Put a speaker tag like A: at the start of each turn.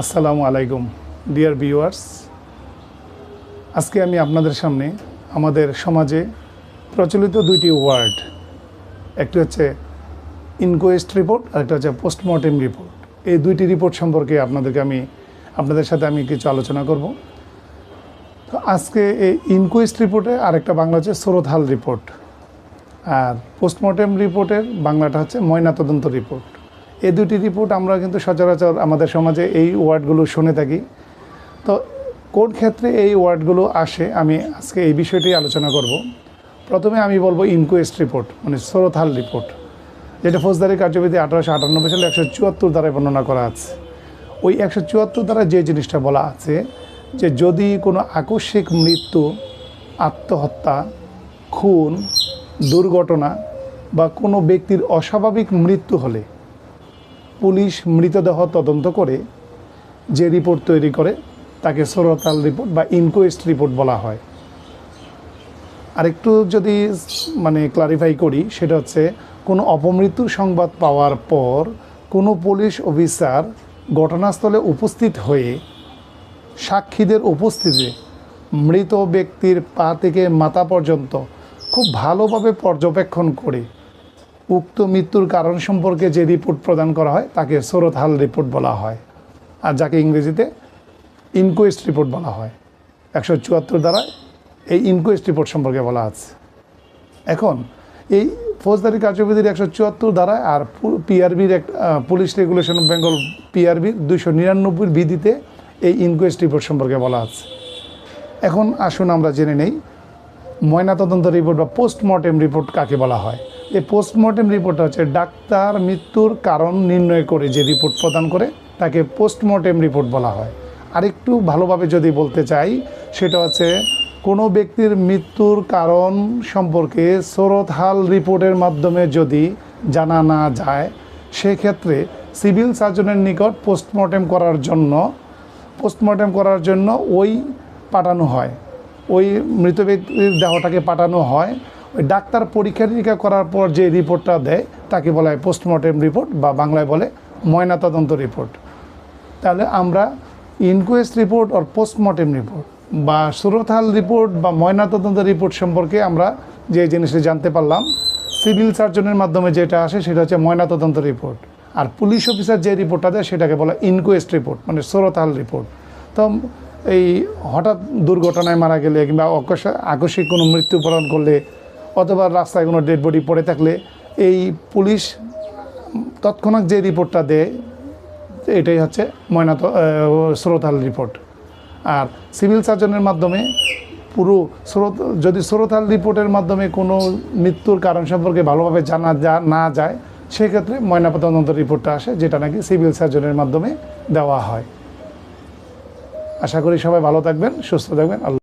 A: আসসালামু আলাইকুম, dear viewers. আজকে আমি আপনাদের সামনে আমাদের সমাজে প্রচলিত দুইটি ওয়ার্ড, একটি হচ্ছে ইনকোয়েস্ট রিপোর্ট আর একটা হচ্ছে পোস্টমর্টেম রিপোর্ট এই দুইটি রিপোর্ট সম্পর্কে আপনাদেরকে আমি, আপনাদের সাথে আমি কিছু আলোচনা করব। তো আজকে এই ইনকোয়েস্ট রিপোর্টে আরেকটা বাংলা হচ্ছে সরোধাল রিপোর্ট আর পোস্টমর্টেম রিপোর্টের বাংলাটা হচ্ছে ময়নাতদন্ত রিপোর্ট এই দুটি রিপোর্ট আমরা কিন্তু সচরাচর আমাদের সমাজে এই ওয়ার্ডগুলো শুনে থাকি। তো কোন ক্ষেত্রে এই ওয়ার্ডগুলো আসে আমি আজকে এই বিষয়টি আলোচনা করব। প্রথমে আমি বলব ইনকোয়েস্ট রিপোর্ট মানে সরোথাল রিপোর্ট যেটা ফৌজদারি কার্যবিধি আঠারোশো আটানব্বই সালে একশো চুয়াত্তর দ্বারায় বর্ণনা করা আছে। ওই একশো চুয়াত্তর দ্বারা যে জিনিসটা বলা আছে, যে যদি কোনো আকস্মিক মৃত্যু, আত্মহত্যা, খুন, দুর্ঘটনা বা কোনো ব্যক্তির অস্বাভাবিক মৃত্যু হলে পুলিশ মৃতদেহ তদন্ত করে যে রিপোর্ট তৈরি করে, তাকে সরতাল রিপোর্ট বা ইনকোয়েস্ট রিপোর্ট বলা হয়। আরেকটু যদি মানে ক্লারিফাই করি, সেটা হচ্ছে কোনো অপমৃত্যুর সংবাদ পাওয়ার পর কোনো পুলিশ অফিসার ঘটনাস্থলে উপস্থিত হয়ে সাক্ষীদের উপস্থিতিতে মৃত ব্যক্তির পা থেকে মাথা পর্যন্ত খুব ভালোভাবে পর্যবেক্ষণ করে উক্ত মৃত্যুর কারণ সম্পর্কে যে রিপোর্ট প্রদান করা হয়, তাকে সরতহাল রিপোর্ট বলা হয়। আর যাকে ইংরেজিতে ইনকোয়েস্ট রিপোর্ট বলা হয়। একশো চুয়াত্তর দ্বারা এই ইনকোয়েস্ট রিপোর্ট সম্পর্কে বলা আছে। এখন, এই ফৌজদারি কার্যবিধির একশো চুয়াত্তর দ্বারা আর পিআরবির এক পুলিশ রেগুলেশন অফ বেঙ্গল পিআরবির দুইশো নিরানব্বই বিধিতে এই ইনকোয়েস্ট রিপোর্ট সম্পর্কে বলা আছে। এখন আসুন আমরা জেনে নেই, ময়নাতদন্ত রিপোর্ট বা পোস্টমর্টেম রিপোর্ট কাকে বলা হয়। এই পোস্টমর্টেম রিপোর্টটা হচ্ছে ডাক্তার মৃত্যুর কারণ নির্ণয় করে যে রিপোর্ট প্রদান করে, তাকে পোস্টমর্টেম রিপোর্ট বলা হয়। আরেকটু ভালোভাবে যদি বলতে চাই, সেটা হচ্ছে কোনো ব্যক্তির মৃত্যুর কারণ সম্পর্কে সরতহাল রিপোর্টের মাধ্যমে যদি জানা না যায়, সেক্ষেত্রে সিভিল সার্জনের নিকট পোস্টমর্টেম করার জন্য পোস্টমর্টেম করার জন্য ওই পাঠানো হয়। ওই মৃত ব্যক্তির দেহটাকে পাঠানো হয়। ডাক্তার পরীক্ষা নিরীক্ষা করার পর যে রিপোর্টটা দেয়, তাকে বলা হয় পোস্টমর্টেম রিপোর্ট বা বাংলায় বলে ময়নাতদন্ত রিপোর্ট তাহলে আমরা ইনকোয়েস্ট রিপোর্ট আর পোস্টমর্টেম রিপোর্ট বা সুরথাল রিপোর্ট বা ময়নাতদন্ত রিপোর্ট সম্পর্কে আমরা যে জিনিসটি জানতে পারলাম সিভিল সার্জনের মাধ্যমে যেটা আসে সেটা হচ্ছে ময়নাতদন্ত রিপোর্ট আর পুলিশ অফিসার যে রিপোর্টটা দেয় সেটাকে বলা ইনকোয়েস্ট রিপোর্ট মানে সুরতাল রিপোর্ট তো এই হঠাৎ দুর্ঘটনায় মারা গেলে কিংবা আকস্মিক কোনো মৃত্যুবরণ করলে অথবা রাস্তায় কোনো ডেড বডি পড়ে থাকলে এই পুলিশ তৎক্ষণাৎ যে রিপোর্টটা দেয়, এটাই হচ্ছে ময়নাত স্রোতাল রিপোর্ট আর সিভিল সার্জনের মাধ্যমে পুরো স্রোত, যদি স্রোতাল রিপোর্টের মাধ্যমে কোনো মৃত্যুর কারণ সম্পর্কে ভালোভাবে জানা যা, না যায়, সেক্ষেত্রে ময়নাতদন্ত রিপোর্টটা আসে, যেটা নাকি সিভিল সার্জনের মাধ্যমে দেওয়া হয়। আশা করি সবাই ভালো থাকবেন, সুস্থ থাকবেন, আল্লাহ